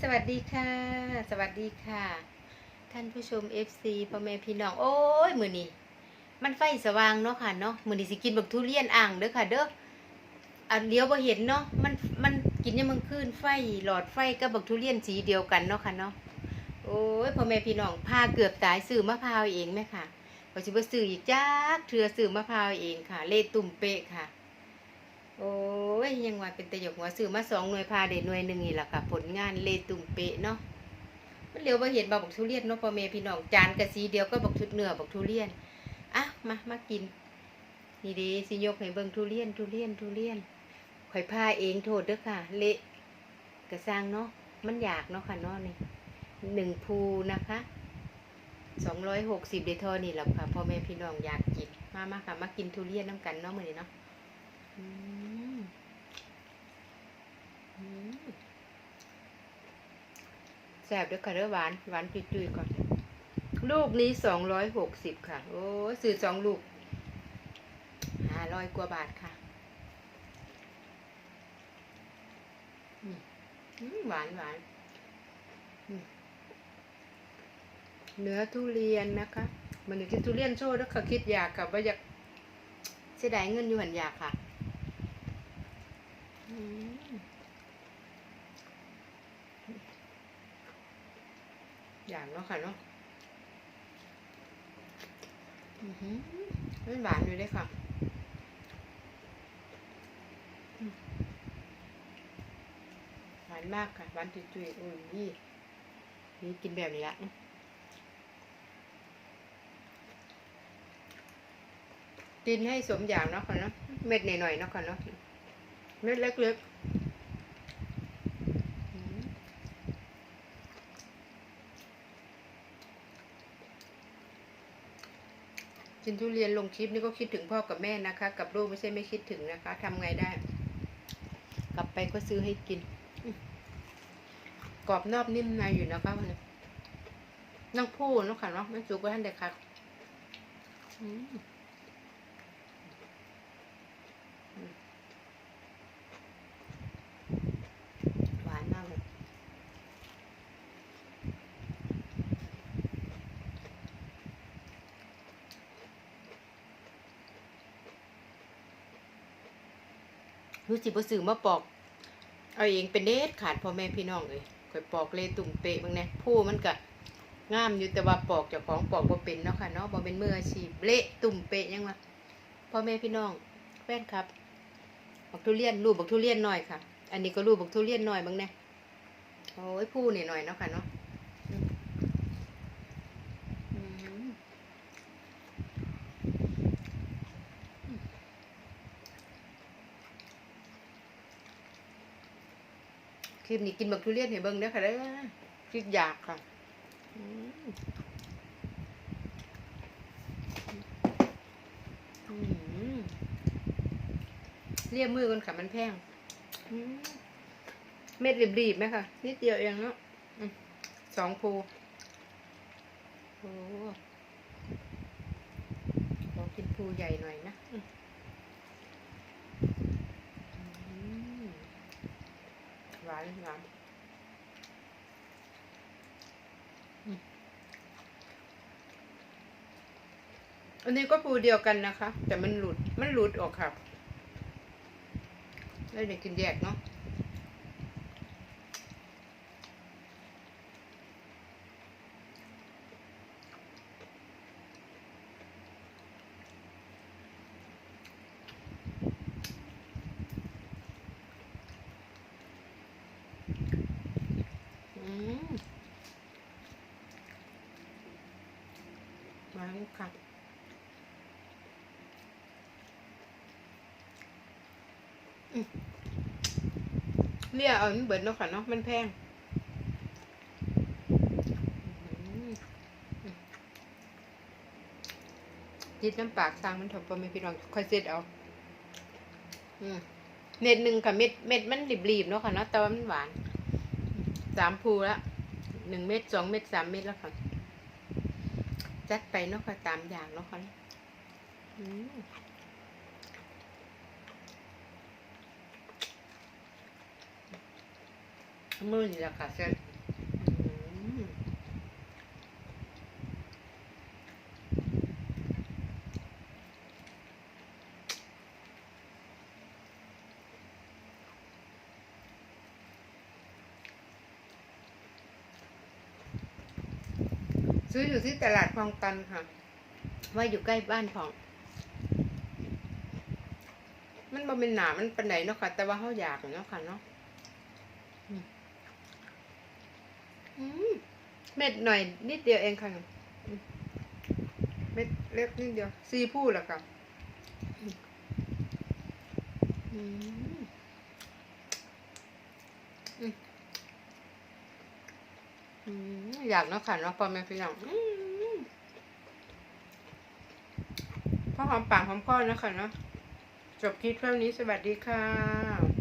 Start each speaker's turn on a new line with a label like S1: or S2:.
S1: สวัสดีค่ะ สวัสดีค่ะ ท่านผู้ชม FC พ่อแม่พี่น้อง โอ้ย มือนี้ มันไฟสว่างเนาะค่ะเนาะ มือนี้สิกินบักทุเรียนอ่างเด้อค่ะ เด้ออันเดียวบ่เห็นเนาะ มัน มันกินยังมันขึ้นไฟ หลอดไฟกับบักทุเรียนสีเดียวกันเนาะค่ะเนาะ โอ้ย พ่อแม่พี่น้อง พาเกือบตายซื้อมะพร้าวเองแม่ค่ะก็สิบ่ซื้ออีกจักเทื่อซื้อมะพร้าวเองค่ะ เลตุ่มเป๊ะค่ะ โอ้ยยังว่าเป็นตะหยกหัวซื้อมาสองหน่วยพาเด็ดหน่วยหนึ่งนี่แหละค่ะ ผลงานเลตุ่มเปะเนาะมันเร็วมาเห็นบาบอกทุเรียนเนาะพ่อแม่พี่น้องจานกะสีเดียวก็บอกชุดเนื้อบอกทุเรียนอะมามากิน นี่ดีสิยกให้เบิ่งทุเรียนทุเรียนทุเรียนข่อยพาเองโทษเด้อค่ะ เละกระซังเนาะมันอยากเนาะค่ะเนาะนี่หนึ่งภูนะคะสองร้อยหกสิบเดทอนี่แหละค่ะพ่อแม่พี่น้องอยากกินมามาค่ะมากินทุเรียนน้ำกันเนาะมือนี้เนาะ อืมอืม แซ่บด้วยค่ะเด้อหวานหวานจุยๆก่อน ลูกนี้สองร้อยหกสิบค่ะ โอ้ยซื้อสองลูกห้าร้อยกว่าบาทค่ะหวานหวานเนื้อทุเรียนนะคะ มันอยู่ที่ทุเรียนโชว์แล้วค่ะคิดอยากกับว่าอยากเสียดายเงินอยู่หันอยากค่ะ อืม อย่างเนาะค่ะเนาะอือหือหวานอยู่เลยค่ะหวานมากค่ะหวานจุยๆอุ้ยนี่นี่กินแบบนี้ละกินให้สมอย่างเนาะค่ะเนาะเม็ดหน่อยๆเนาะค่ะเนาะเม็ดเล็กๆ กินทุเรียนลงคลิปนี่ก็คิดถึงพ่อกับแม่นะคะ กับลูกไม่ใช่ไม่คิดถึงนะคะทำไงได้ กลับไปก็ซื้อให้กินกรอบนอกนิ่มในอยู่นะคะวันนี้นั่งพูดนาะค่ะเนาะไม่สุกก็ท่านเด็กค่ะอืม หวานมากเลย รู้สิบ่ซื้อมาปอก เอาเองเป็นเด็ดขาดพ่อแม่พี่น้องเลยข่อยปอกเลยตุ่มเปะบางน่ผู้มันก็งามอยู่แต่ว่าปอกจ้าของปอกบ่เป็นเนาะค่ะเนาะบ่เป็นมืออาชีพเละตุ่มเปะยังวะพ่อแม่พี่น้องแฟนครับบักทุเรียนรูปบักทุเรียนหน่อยค่ะ อันนี้ก็รูปบักทุเรียนหน่อยบางน่โอ้ยผู้นี่หน่อยเนาะค่ะเนาะอืมอืม คลิปนี้กินบักทุเรียนให้เบิ่งเด้อค่ะเด้อคิดอยากค่ะเรียบมือกันค่ะมันแพงเม็ดรีบๆไหมคะนิดเดียวเองเนาะสองภูโอ้ขอกินภูใหญ่หน่อยนะอืมอืม หวานานอันนี้ก็ปูเดียวกันนะคะ แต่มันหลุด มันหลุดออกค่ะ แล้วเดี๋ยวกินแยกเนาะอืม หวานค่ะอืมเรียเอาเบิดเนาะค่ะเนาะมันแพงอืมอืมจิตน้ำปากสร้างมันถมปไม่พี่น้องค่อยเสร็จเอาเม็ดหนึ่งค่ะเม็ดเม็ดมันรีบๆเนาะค่ะเนาะแต่ว่ามันหวานสามภูละหนึ่งเม็ดสองเม็ดสามเม็ดแล้วค่ะ จัดไปเนาะค่ะตามอย่างเนาะค่ะมือนี่แหละค่ะเส้นม ซื้ออยู่ที่ตลาดคลองตันค่ะ ว่าอยู่ใกล้บ้านของ มันบ่เป็นหนามันเป็นไหนเนาะค่ะ แต่ว่าเขาอยากเนาะค่ะเนาะเม็ดหน่อยนิดเดียวเองค่ะ เม็ดเล็กนิดเดียว ซีพูดละค่ะอืม อยากเนาะค่ะเนาะพ่อแม่พี่น้องพ่อหอมปากหอมคอเนาะค่ะเนาะจบคลิปเท่านี้สวัสดีค่ะ